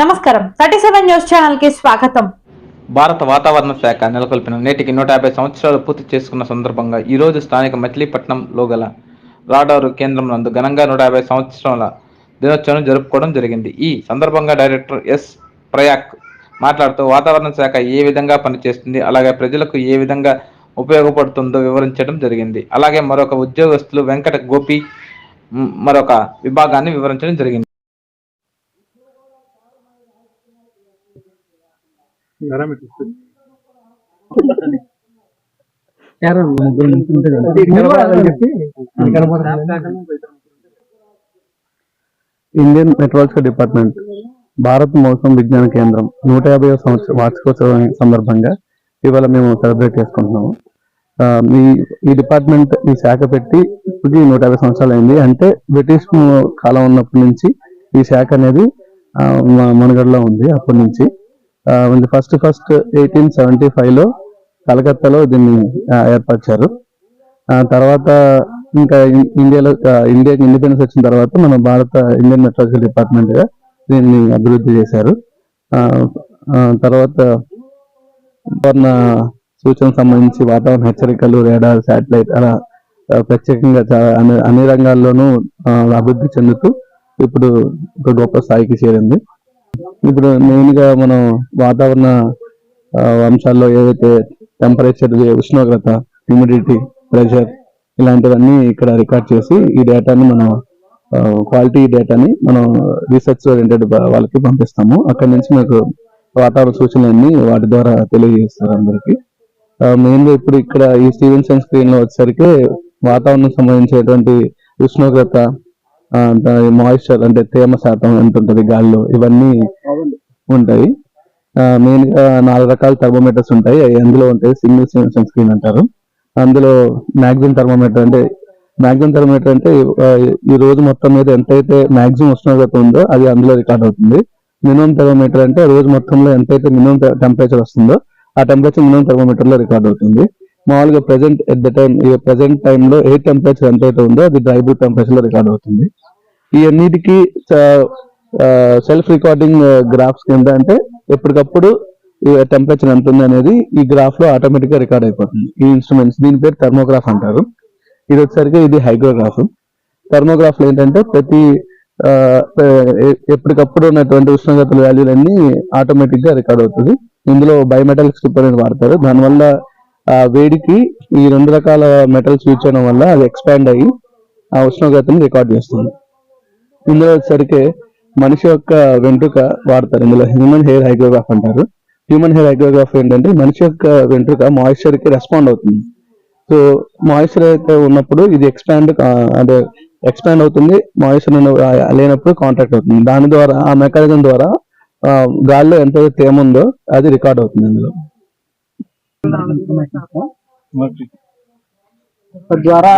నమస్కారం. Thirty seven news ఛానల్కి స్వాగతం. భారత వాతావరణ శాఖ నెలకొల్పిన నేటికి నూట యాభై సంవత్సరాలు పూర్తి చేసుకున్న సందర్భంగా ఈ రోజు స్థానిక మచిలీపట్నంలో గల రాడారు కేంద్రం నందు ఘనంగా నూట యాభై సంవత్సరాల దినోత్సవం జరుపుకోవడం జరిగింది. ఈ సందర్భంగా డైరెక్టర్ ఎస్ ప్రయాక్ మాట్లాడుతూ వాతావరణ శాఖ ఏ విధంగా పనిచేస్తుంది అలాగే ప్రజలకు ఏ విధంగా ఉపయోగపడుతుందో వివరించడం జరిగింది. అలాగే మరొక ఉద్యోగస్తులు వెంకట గోపి మరొక విభాగాన్ని వివరించడం జరిగింది. ఇండియన్ మెట్రాలజీ డిపార్ట్మెంట్ భారత్ మౌసం విజ్ఞాన కేంద్రం నూట యాభై సంవత్సర వార్షికోత్సవం సందర్భంగా ఇవాళ మేము సెలబ్రేట్ చేసుకుంటున్నాము. ఆ, ఈ డిపార్ట్మెంట్ ఈ శాఖ పెట్టి ఇప్పటికి నూట యాభై సంవత్సరాలు అయింది. అంటే బ్రిటిష్ ము- కాలం ఉన్నప్పటి నుంచి ఈ శాఖ అనేది మ- మనగడలో ఉంది అప్పటి నుంచి. ఫస్ట్ ఫస్ట్ ఎయిటీన్ సెవెంటీ ఫైవ్లో కలకత్తాలో దీన్ని ఏర్పరిచారు. తర్వాత ఇంకా ఇండియాలో ఇండియాకి ఇండిపెండెన్స్ వచ్చిన తర్వాత మన భారత ఇండియన్ మెట్రాలజికల్ డిపార్ట్మెంట్గా దీన్ని అభివృద్ధి చేశారు. తర్వాత వాతావరణ సూచనకు సంబంధించి వాతావరణ హెచ్చరికలు రేడార్ శాటిలైట్ అలా ప్రత్యేకంగా చాలా అన్ని అన్ని రంగాల్లోనూ అభివృద్ధి చెందుతూ ఇప్పుడు ఒక గొప్ప స్థాయికి చేరింది. ఇప్పుడు మెయిన్గా మనం వాతావరణ అంశాల్లో ఏదైతే టెంపరేచర్ ఉష్ణోగ్రత హ్యూమిడిటీ ప్రెషర్ ఇలాంటివన్నీ ఇక్కడ రికార్డ్ చేసి ఈ డేటాని మనం క్వాలిటీ డేటాని మనం రీసెర్చ్ ఓరియంటెడ్ వాళ్ళకి పంపిస్తాము. అక్కడి నుంచి మనకు వాతావరణ సూచనలన్నీ వాటి ద్వారా తెలియజేస్తారు అందరికీ. మెయిన్గా ఇప్పుడు ఇక్కడ ఈ స్టీవెన్సన్ స్క్రీన్లో వచ్చేసరికి వాతావరణం సంబంధించేటువంటి ఉష్ణోగ్రత మాయిశ్చర్ అంటే తేమ శాతం ఎంత ఉంటుంది గాలిలో ఇవన్నీ ఉంటాయి. మెయిన్గా నాలుగు రకాల థర్మోమీటర్స్ ఉంటాయి. అవి అందులో ఉంటాయి సింగిల్ సన్ స్క్రీన్ అంటారు. అందులో మ్యాక్సిమం థర్మోమీటర్ అంటే మ్యాక్సిమం థర్మోమీటర్ అంటే ఈ రోజు మొత్తం మీద ఎంతైతే మ్యాక్సిమం ఉష్ణోగ్రత ఉందో అది అందులో రికార్డ్ అవుతుంది. మినిమం థర్మోమీటర్ అంటే రోజు మొత్తంలో ఎంతైతే మినిమం టెంపరేచర్ వస్తుందో ఆ టెంపరేచర్ మినిమం థర్మోమీటర్లో రికార్డ్ అవుతుంది. మామూలుగా ప్రెసెంట్ ఎట్ ద టైం ఈ ప్రెసెంట్ టైంలో ఏ టెంపరేచర్ ఎంతైతే ఉందో అది డ్రై బుల్ టెంపరేచర్లో రికార్డ్ అవుతుంది. ఈ అన్నిటికీ సెల్ఫ్ రికార్డింగ్ గ్రాఫ్స్ కింద అంటే ఎప్పటికప్పుడు టెంపరేచర్ ఎంత ఉంది అనేది ఈ గ్రాఫ్లో ఆటోమేటిక్గా రికార్డ్ అయిపోతుంది. ఈ ఇన్స్ట్రుమెంట్స్ దీని పేరు థర్మోగ్రాఫ్ అంటారు. ఇది వచ్చేసరికి ఇది హైగ్రోగ్రాఫ్ థర్మోగ్రాఫ్లో ఏంటంటే ప్రతి ఎప్పటికప్పుడు ఉన్నటువంటి ఉష్ణోగ్రతల వాల్యూలన్నీ ఆటోమేటిక్గా రికార్డ్ అవుతుంది. ఇందులో బయోమెటల్ స్ట్రిప్ అనేది వాడతారు. దానివల్ల ఆ వేడికి ఈ రెండు రకాల మెటల్స్ యూజ్ చేయడం వల్ల అది ఎక్స్పాండ్ అయ్యి ఆ ఉష్ణోగ్రతని రికార్డ్ చేస్తుంది. ఇందులో వచ్చేసరికి మనిషి యొక్క వెంట్రుక వాడతారు. ఇందులో హ్యూమన్ హెయిర్ హైగ్రోగ్రాఫ్ అంటారు. హ్యూమన్ హెయిర్ హైగ్రోగ్రాఫ్ ఏంటంటే మనిషి యొక్క వెంట్రుక మాయిశ్చర్కి రెస్పాండ్ అవుతుంది. సో మాయిశ్చర్ అయితే ఉన్నప్పుడు ఇది ఎక్స్పాండ్ అంటే ఎక్స్పాండ్ అవుతుంది. మాయిశ్చర్ లేనప్పుడు కాంటాక్ట్ అవుతుంది. దాని ద్వారా ఆ మెకానిజం ద్వారా గాల్లో ఎంత తేమ ఉందో అది రికార్డ్ అవుతుంది ఇందులో. ద్వారా